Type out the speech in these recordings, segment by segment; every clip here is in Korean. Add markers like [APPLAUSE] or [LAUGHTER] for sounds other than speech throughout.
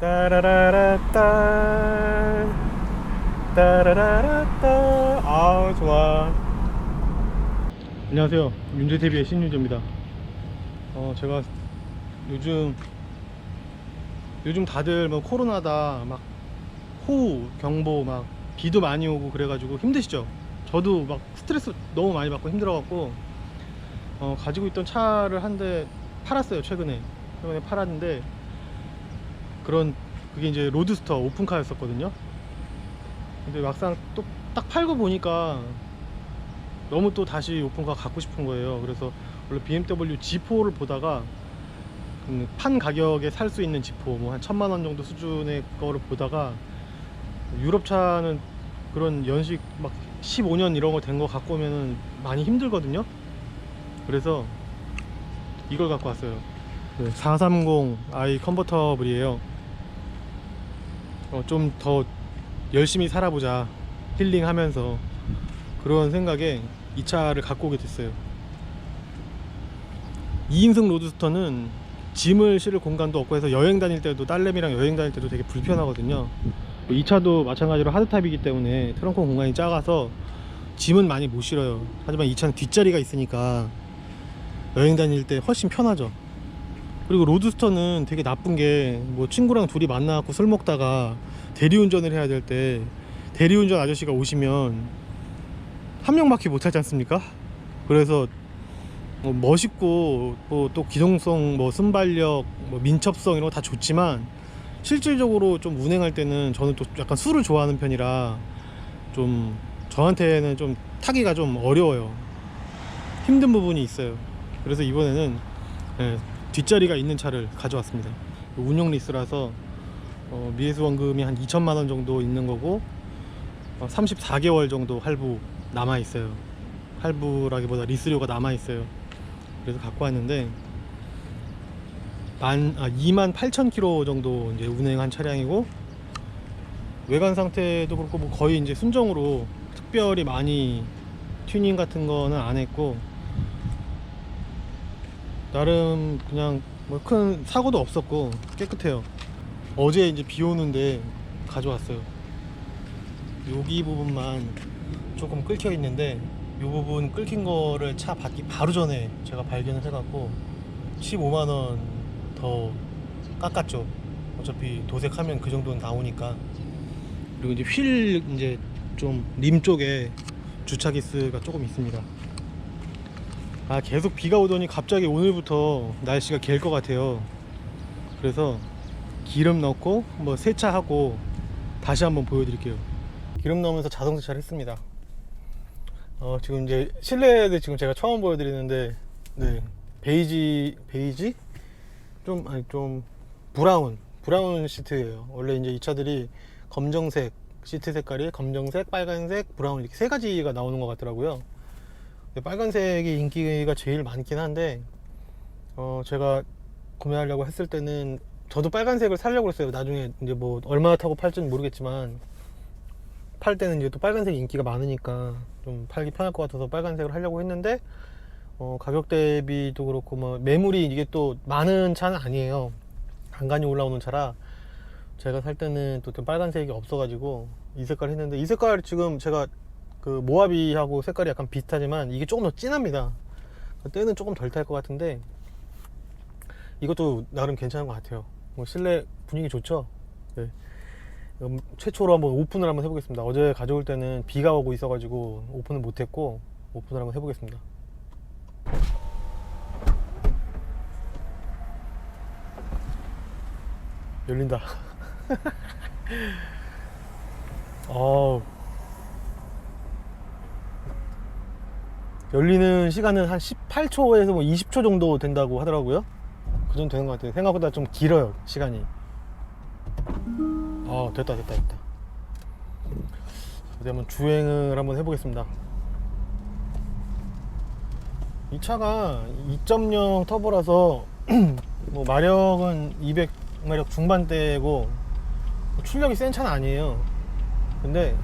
따라라라따. 따라라라따. 아 좋아. 안녕하세요. 윤재TV의 신윤재입니다. 어 제가 요즘 요즘 다들 뭐 코로나다 막 호우 경보 막 비도 많이 오고 그래가지고 힘드시죠? 저도 막 스트레스 너무 많이 받고 힘들어갖고 어 가지고 있던 차를 한 대 팔았어요 최근에. 최근에 팔았는데 그런 그게 이제 로드스터 오픈카였었거든요. 근데 막상 또 딱 팔고 보니까 너무 또 다시 오픈카 갖고 싶은 거예요. 그래서 원래 BMW G4를 보다가 그판 가격에 살 수 있는 G4 뭐한 천만 원 정도 수준의 거를 보다가 유럽 차는 그런 연식 막 15년 이런 거 된 거 갖고 오면은 많이 힘들거든요. 그래서 이걸 갖고 왔어요. 430i 컨버터블이에요. 어, 좀 더 열심히 살아보자 힐링하면서 그런 생각에 이 차를 갖고 오게 됐어요. 2인승 로드스터는 짐을 실을 공간도 없고 해서 여행 다닐 때도 딸내미랑 여행 다닐 때도 되게 불편하거든요. 이 차도 마찬가지로 하드탑이기 때문에 트렁크 공간이 작아서 짐은 많이 못 실어요. 하지만 이 차는 뒷자리가 있으니까 여행 다닐 때 훨씬 편하죠 그리고 로드스터는 되게 나쁜 게 뭐 친구랑 둘이 만나갖고 술 먹다가 대리운전을 해야 될 때 대리운전 아저씨가 오시면 한 명밖에 못 하지 않습니까? 그래서 뭐 멋있고 뭐또 기동성, 뭐 순발력, 뭐 민첩성 이런 거 다 좋지만 실질적으로 좀 운행할 때는 저는 또 약간 술을 좋아하는 편이라 좀 저한테는 좀 타기가 좀 어려워요. 힘든 부분이 있어요. 그래서 이번에는 예, 뒷자리가 있는 차를 가져왔습니다. 운용 리스라서 어, 미해수 원금이 한 2천만 원 정도 있는 거고 어, 34개월 정도 할부 남아 있어요. 할부라기보다 리스료가 남아 있어요. 그래서 갖고 왔는데 만 아, 2만 8천 킬로 정도 이제 운행한 차량이고 외관 상태도 그렇고 뭐 거의 이제 순정으로 특별히 많이 튜닝 같은 거는 안 했고 나름 그냥 뭐 큰 사고도 없었고 깨끗해요. 어제 이제 비 오는데 가져왔어요. 여기 부분만 조금 끓여 있는데 이 부분 끓인 거를 차 받기 바로 전에 제가 발견을 해갖고 15만 원 더 깎았죠. 어차피 도색하면 그 정도는 나오니까. 그리고 이제 휠 이제 좀 림 쪽에 주차 기스가 조금 있습니다. 아 계속 비가 오더니 갑자기 오늘부터 날씨가 갤 것 같아요. 그래서 기름 넣고 뭐 세차하고 다시 한번 보여드릴게요. 기름 넣으면서 자동 세차를 했습니다. 어 지금 이제 실내도 지금 제가 처음 보여드리는데 네 베이지 베이지 좀 아니 좀 브라운 브라운 시트예요. 원래 이제 이 차들이 검정색 시트 색깔이 검정색, 빨간색, 브라운 이렇게 세 가지가 나오는 것 같더라고요. 근데 빨간색이 인기가 제일 많긴 한데 어 제가 구매하려고 했을 때는 저도 빨간색을 살려고 했어요. 나중에 이제 뭐 얼마나 타고 팔지는 모르겠지만 팔 때는 이제 또 빨간색 인기가 많으니까 좀 팔기 편할 것 같아서 빨간색을 하려고 했는데 어 가격 대비도 그렇고 뭐 매물이 이게 또 많은 차는 아니에요. 간간히 올라오는 차라 제가 살 때는 또 빨간색이 없어가지고 이 색깔 했는데 이 색깔 지금 제가 그 모하비하고 색깔이 약간 비슷하지만 이게 조금 더 진합니다. 때는 조금 덜 탈 것 같은데 이것도 나름 괜찮은 것 같아요. 뭐 실내 분위기 좋죠. 네. 음, 최초로 한번 오픈을 한번 해보겠습니다. 어제 가져올 때는 비가 오고 있어 가지고 오픈을 못했고 오픈을 한번 해보겠습니다. 열린다. [LAUGHS] 어우. 열리는 시간은 한 18초에서 뭐 20초 정도 된다고 하더라고요. 그 정도 되는 것 같아요. 생각보다 좀 길어요, 시간이. 아, 됐다, 됐다, 됐다. 어디 한번 주행을 한번 해보겠습니다. 이 차가 2.0 터보라서 [CLEARS THROAT] 뭐 마력은 200마력 중반대고 출력이 센 차는 아니에요. 근데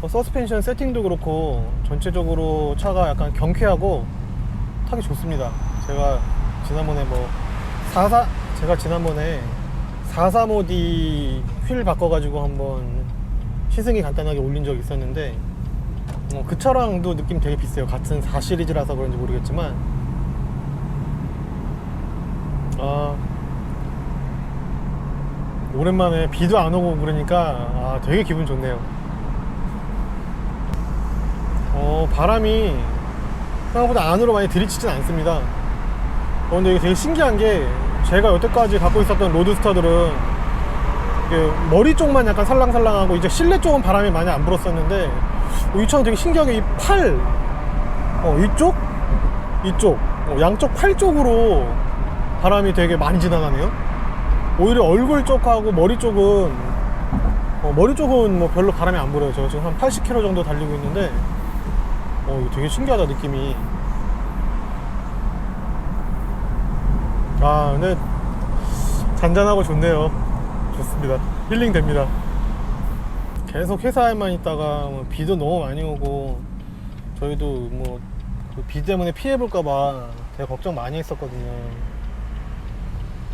뭐 서스펜션 세팅도 그렇고 전체적으로 차가 약간 경쾌하고 타기 좋습니다. 제가 지난번에 뭐 44, 제가 지난번에 435D 휠 바꿔가지고 한번 시승이 간단하게 올린 적 있었는데 어, 그 차랑도 느낌 되게 비슷해요. 같은 4 시리즈라서 그런지 모르겠지만 아 오랜만에 비도 안 오고 그러니까 아 되게 기분 좋네요. 어 바람이 생각보다 안으로 많이 들이치진 않습니다. 어, 근데 이게 되게 신기한 게 제가 여태까지 갖고 있었던 로드스터들은 머리 쪽만 약간 살랑살랑하고 이제 실내 쪽은 바람이 많이 안 불었었는데 어, 이 차는 되게 신기하게 이 팔, 어, 이쪽, 이쪽, 어, 양쪽 팔 쪽으로 바람이 되게 많이 지나가네요. 오히려 얼굴 쪽하고 머리 쪽은 어, 머리 쪽은 뭐 별로 바람이 안 불어요. 저 지금 한 80km 정도 달리고 있는데 어, 이거 되게 신기하다 느낌이. 아, 근데 잔잔하고 좋네요. 좋습니다. 힐링 됩니다. 계속 회사에만 있다가 뭐 비도 너무 많이 오고 저희도 뭐그 비 때문에 피해 볼까봐 되게 걱정 많이 했었거든요.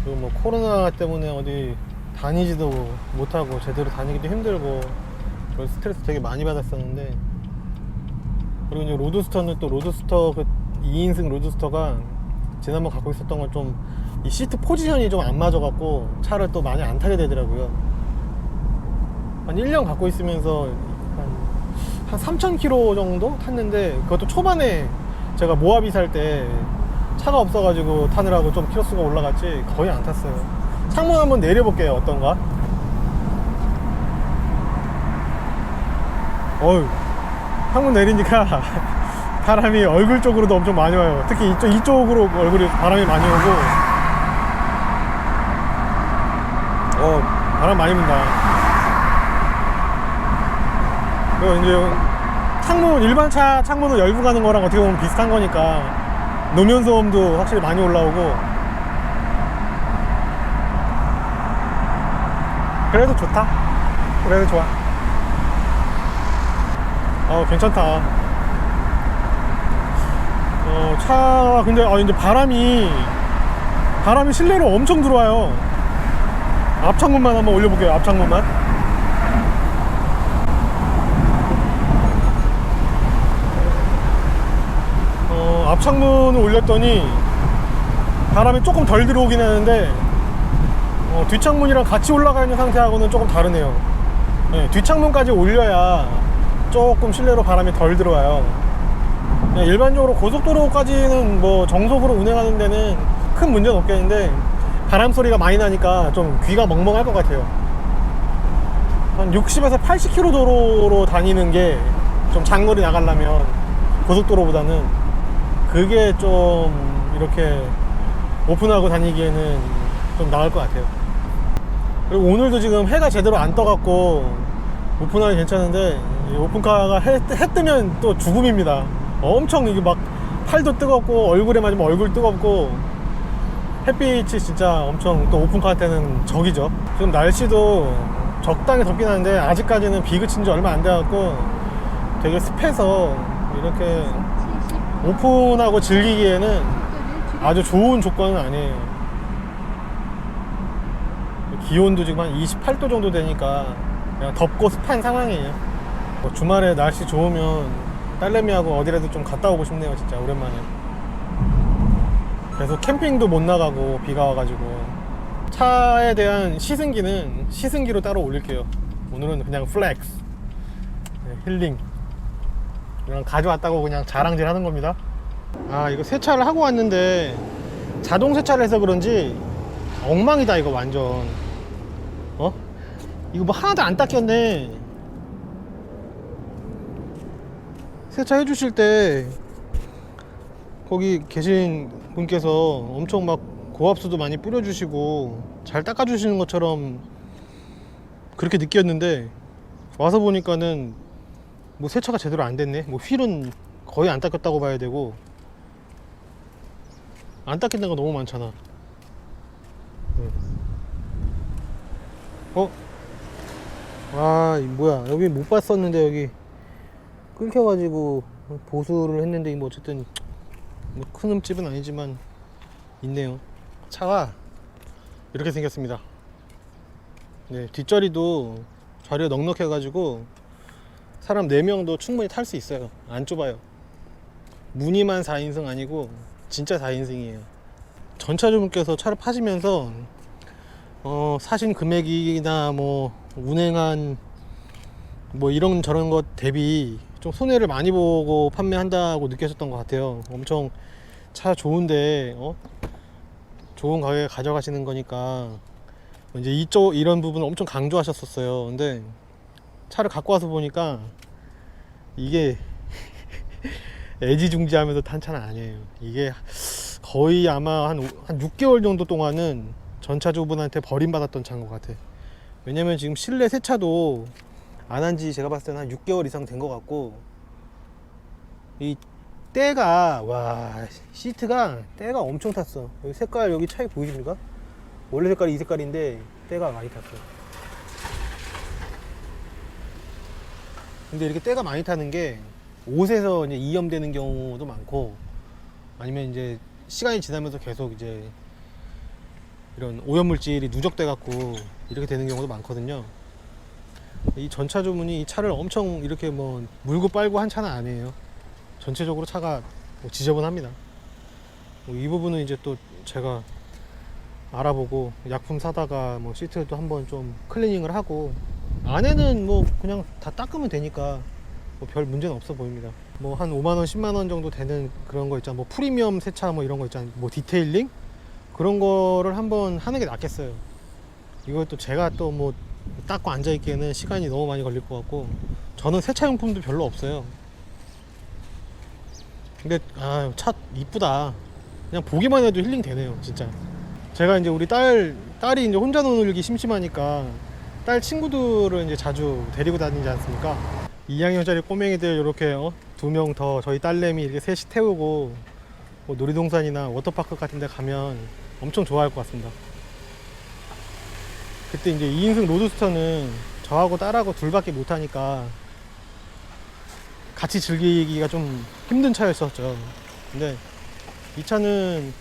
그리고 뭐 코로나 때문에 어디 다니지도 못하고 제대로 다니기도 힘들고 스트레스 되게 많이 받았었는데 그리고 이제 로드스터는 또 로드스터 그 2인승 로드스터가 지난번 갖고 있었던 건 좀 이 시트 포지션이 좀 안 맞아갖고 차를 또 많이 안 타게 되더라고요. 한 1년 갖고 있으면서 한, 한 3,000km 정도 탔는데 그것도 초반에 제가 모하비 살 때 차가 없어가지고 타느라고 좀 키로수가 올라갔지 거의 안 탔어요. 창문 한번 내려볼게요. 어떤가? 어휴, 창문 내리니까 [LAUGHS] 바람이 얼굴 쪽으로도 엄청 많이 와요. 특히 이쪽, 이쪽으로 얼굴이 바람이 많이 오고. 어, 바람 많이 분다. 그리고 이제 창문, 일반 차 창문을 열고 가는 거랑 어떻게 보면 비슷한 거니까 노면 소음도 확실히 많이 올라오고. 그래도 좋다. 그래도 좋아. 어, 괜찮다. 어, 차, 근데, 아, 이제 바람이, 바람이 실내로 엄청 들어와요. 앞창문만 한번 올려볼게요, 앞창문만. 어, 앞창문을 올렸더니, 바람이 조금 덜 들어오긴 하는데, 어, 뒷창문이랑 같이 올라가 있는 상태하고는 조금 다르네요. 네, 뒷창문까지 올려야 조금 실내로 바람이 덜 들어와요. 일반적으로 고속도로까지는 뭐 정속으로 운행하는 데는 큰 문제는 없겠는데 바람 소리가 많이 나니까 좀 귀가 멍멍할 것 같아요. 한 60에서 80km 도로로 다니는 게 좀 장거리 나가려면 고속도로보다는 그게 좀 이렇게 오픈하고 다니기에는 좀 나을 것 같아요. 그리고 오늘도 지금 해가 제대로 안 떠갖고 오픈하기 괜찮은데 이 오픈카가 해, 해 뜨면 또 죽음입니다. 엄청 이게 막 팔도 뜨겁고 얼굴에 맞으면 얼굴 뜨겁고 햇빛이 진짜 엄청 또 오픈카한테는 적이죠. 지금 날씨도 적당히 덥긴 한데 아직까지는 비 그친 지 얼마 안 돼갖고 되게 습해서 이렇게 오픈하고 즐기기에는 아주 좋은 조건은 아니에요. 기온도 지금 한 28도 정도 되니까 그냥 덥고 습한 상황이에요. 뭐 주말에 날씨 좋으면 딸내미하고 어디라도 좀 갔다 오고 싶네요, 진짜 오랜만에. 그래서 캠핑도 못 나가고 비가 와가지고 차에 대한 시승기는 시승기로 따로 올릴게요. 오늘은 그냥 플렉스, 네, 힐링. 그냥 가져왔다고 그냥 자랑질 하는 겁니다. 아 이거 세차를 하고 왔는데 자동 세차를 해서 그런지 엉망이다 이거 완전. 어? 이거 뭐 하나도 안 닦였네. 세차 해 주실 때 거기 계신 분께서 엄청 막 고압수도 많이 뿌려주시고 잘 닦아주시는 것처럼 그렇게 느꼈는데 와서 보니까는 뭐 세차가 제대로 안 됐네. 뭐 휠은 거의 안 닦였다고 봐야 되고 안 닦인 데가 너무 많잖아. 네. 어? 아, 이 뭐야. 여기 못 봤었는데, 여기. 끊겨가지고 보수를 했는데, 뭐, 어쨌든, 뭐 큰 흠집은 아니지만, 있네요. 차가 이렇게 생겼습니다. 네, 뒷자리도 자리가 넉넉해가지고 사람 4명도 충분히 탈 수 있어요. 안 좁아요. 무늬만 4인승 아니고 진짜 4인승이에요. 전차주분께서 차를 파시면서 어, 사신 금액이나 뭐 운행한 뭐 이런 저런 것 대비 좀 손해를 많이 보고 판매한다고 느꼈었던 것 같아요. 엄청 차 좋은데 어? 좋은 가격에 가져가시는 거니까 이제 이쪽 이런 부분 엄청 강조하셨었어요. 근데 차를 갖고 와서 보니까 이게 [LAUGHS] 애지중지하면서 탄 차는 아니에요. 이게 거의 아마 한, 오- 한 6개월 정도 동안은 전차주분한테 버림받았던 차인 것 같아. 왜냐면 지금 실내 세차도 안 한 지 제가 봤을 때는 한 6개월 이상 된 것 같고 이 때가 와 시트가 때가 엄청 탔어. 여기 색깔 여기 차이 보이십니까? 원래 색깔이 이 색깔인데 때가 많이 탔어. 근데 이렇게 때가 많이 타는 게 옷에서 이제 이염되는 경우도 많고 아니면 이제 시간이 지나면서 계속 이제 이런 오염 물질이 누적돼 갖고 이렇게 되는 경우도 많거든요. 이 전차 주문이 이 차를 엄청 이렇게 뭐 물고 빨고 한 차는 아니에요. 전체적으로 차가 뭐 지저분합니다. 뭐 이 부분은 이제 또 제가 알아보고 약품 사다가 뭐 시트도 한번 좀 클리닝을 하고 안에는 뭐 그냥 다 닦으면 되니까 뭐 별 문제는 없어 보입니다. 뭐 한 5만 원, 10만 원 정도 되는 그런 거 있잖아. 뭐 프리미엄 세차 뭐 이런 거 있잖아. 뭐 디테일링 그런 거를 한번 하는 게 낫겠어요. 또 제가 또 뭐 닦고 앉아 있기에는 시간이 너무 많이 걸릴 것 같고 저는 세차 용품도 별로 없어요. 근데 아 차 이쁘다. 그냥 보기만 해도 힐링 되네요, 진짜. 제가 이제 우리 딸 딸이 이제 혼자 놀기 심심하니까 딸 친구들을 이제 자주 데리고 다니지 않습니까? 2학년짜리 꼬맹이들 이렇게 어? 두명 더 저희 딸내미 이렇게 셋이 태우고 뭐 놀이동산이나 워터파크 같은 데 가면 엄청 좋아할 것 같습니다. 그때 이제 2인승 로드스터는 저하고 딸하고 둘밖에 못 타니까 같이 즐기기가 좀 힘든 차였었죠. 근데 이 차는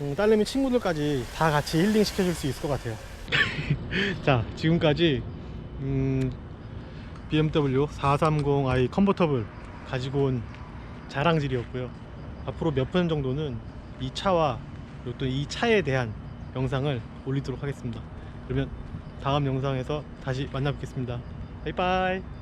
음, 딸내미 친구들까지 다 같이 힐링 시켜줄 수 있을 것 같아요. [LAUGHS] 자, 지금까지 음, BMW 430i 컨버터블 가지고 온 자랑질이었고요. 앞으로 몇 편 정도는 이 차와 또 이 차에 대한 영상을 올리도록 하겠습니다. 그러면 다음 영상에서 다시 만나 뵙겠습니다. 바이바이.